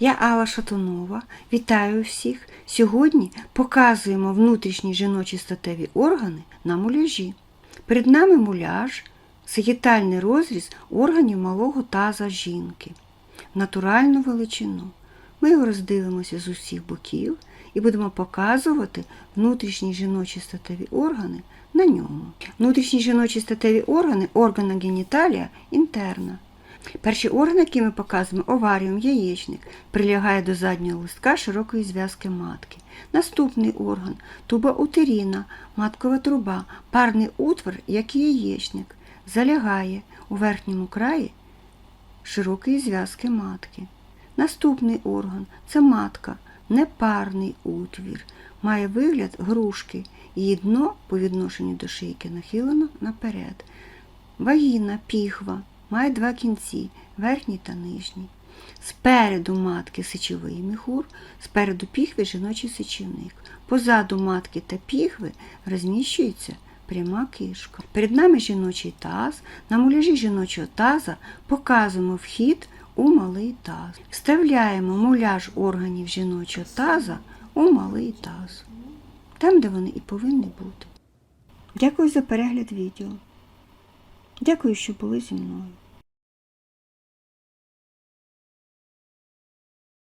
Я Алла Шатунова. Вітаю всіх. Сьогодні показуємо внутрішні жіночі статеві органи на муляжі. Перед нами муляж сагітальний розріз органів малого таза жінки натуральну величину. Ми його роздивимося з усіх боків і будемо показувати внутрішні жіночі статеві органи на ньому. Внутрішні жіночі статеві органи органа геніталія інтерна. Перший орган, який ми показуємо, оваріум, яєчник, прилягає до заднього листка широкої зв'язки матки. Наступний орган туба утеріна, маткова труба, парний утвор, як і яєчник, залягає у верхньому краї широкої зв'язки матки. Наступний орган це матка, непарний утвір, має вигляд грушки, її дно по відношенню до шийки нахилено наперед. Вагіна, піхва, має два кінці, верхній та нижній. Спереду матки сечовий міхур, спереду піхви жіночий сечівник. Позаду матки та піхви розміщується пряма кишка. Перед нами жіночий таз. На муляжі жіночого таза показуємо вхід у малий таз. Вставляємо муляж органів жіночого таза у малий таз. Там, де вони і повинні бути. Дякую за перегляд відео. Дякую, що були зі мною.